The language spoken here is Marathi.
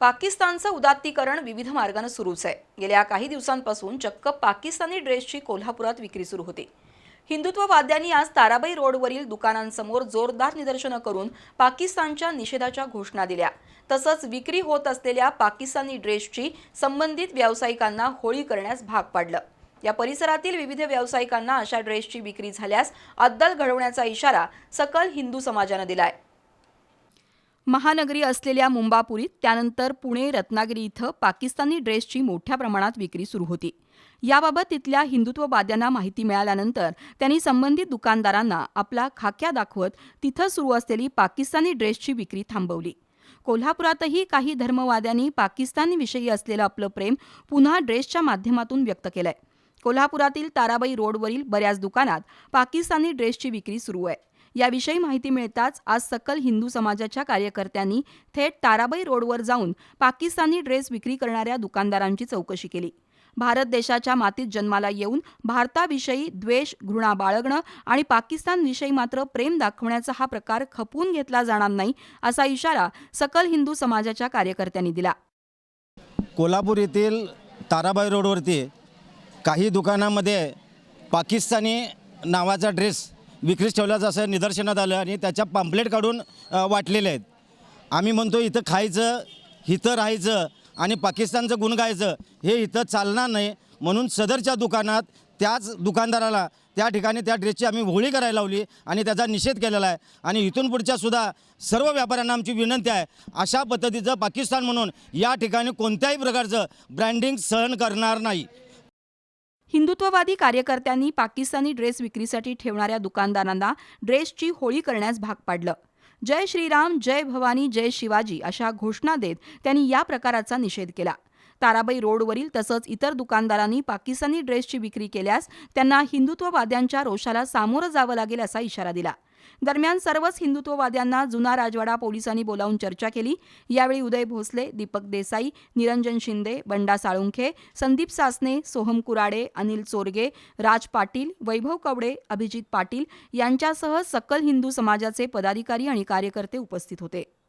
पाकिस्तानचं उदात्तीकरण विविध मार्गानं सुरूच आहे. गेल्या काही दिवसांपासून चक्क पाकिस्तानी ड्रेसची कोल्हापुरात विक्री सुरू होती. हिंदुत्ववाद्यांनी आज ताराबाई रोडवरील दुकानांसमोर जोरदार निदर्शनं करून पाकिस्तानच्या निषेधाच्या घोषणा दिल्या. तसंच विक्री होत असलेल्या पाकिस्तानी ड्रेसची संबंधित व्यावसायिकांना होळी करण्यास भाग पाडलं. या परिसरातील विविध व्यावसायिकांना अशा ड्रेसची विक्री झाल्यास अद्दल घडवण्याचा इशारा सकल हिंदू समाजानं दिलाय. महानगरी असलेल्या मुंबापुरीत त्यानंतर पुणे रत्नागिरी इथं पाकिस्तानी ड्रेसची मोठ्या प्रमाणात विक्री सुरू होती. याबाबत तिथल्या हिंदुत्ववाद्यांना माहिती मिळाल्यानंतर त्यांनी संबंधित दुकानदारांना आपला खाक्या दाखवत तिथं सुरू असलेली पाकिस्तानी ड्रेसची विक्री थांबवली. कोल्हापुरातही काही धर्मवाद्यांनी पाकिस्तानविषयी असलेलं आपलं प्रेम पुन्हा ड्रेसच्या माध्यमातून व्यक्त केलंय. कोल्हापुरातील ताराबाई रोडवरील बऱ्याच दुकानात पाकिस्तानी ड्रेसची विक्री सुरू आहे. याविषयी माहिती मिळताच आज सकल हिंदू समाजाच्या कार्यकर्त्यांनी थेट ताराबाई रोडवर जाऊन पाकिस्तानी ड्रेस विक्री करणाऱ्या दुकानदारांची चौकशी केली. भारत देशाच्या मातीत जन्माला येऊन भारताविषयी द्वेष घृणा बाळगणं आणि पाकिस्तानविषयी मात्र प्रेम दाखवण्याचा हा प्रकार खपवून घेतला जाणार नाही असा इशारा सकल हिंदू समाजाच्या कार्यकर्त्यांनी दिला. कोल्हापूर येथील ताराबाई रोडवरती काही दुकानामध्ये पाकिस्तानी नावाचा ड्रेस विक्रीस ठेवल्याचं असं निदर्शनात आलं आणि त्याच्या पाम्पलेट काढून वाटलेले आहेत. आम्ही म्हणतो इथं खायचं इथं राहायचं आणि पाकिस्तानचं गुण गायचं हे इथं चालणार नाही. म्हणून सदरच्या दुकानात त्याच दुकानदाराला त्या ठिकाणी त्या ड्रेसची आम्ही होळी करायला लावली आणि त्याचा निषेध केलेला आहे. आणि इथून पुढच्यासुद्धा सर्व व्यापाऱ्यांना आमची विनंती आहे अशा पद्धतीचं पाकिस्तान म्हणून या ठिकाणी कोणत्याही प्रकारचं ब्रँडिंग सहन करणार नाही. हिंदुत्ववादी कार्यकर्त्यांनी पाकिस्तानी ड्रेस विक्रीसाठी ठेवणाऱ्या दुकानदारांना ड्रेसची होळी करण्यास भाग पाडलं. जय श्रीराम जय भवानी जय शिवाजी अशा घोषणा देत त्यांनी या प्रकाराचा निषेध केला. ताराबाई रोडवरील तसंच इतर दुकानदारांनी पाकिस्तानी ड्रेसची विक्री केल्यास त्यांना हिंदुत्ववाद्यांच्या रोषाला सामोरं जावं लागेल असा इशारा दिला. दरम्यान सर्वच हिंदुत्ववाद्यांना जुना राजवाडा पोलिसांनी बोलावून चर्चा केली. यावेळी उदय भोसले दीपक देसाई निरंजन शिंदे बंडा साळुंखे संदीप सासने सोहम कुराडे अनिल चोरगे राज पाटील वैभव कवडे अभिजित पाटील यांच्यासह सकल हिंदू समाजाचे पदाधिकारी आणि कार्यकर्ते उपस्थित होते.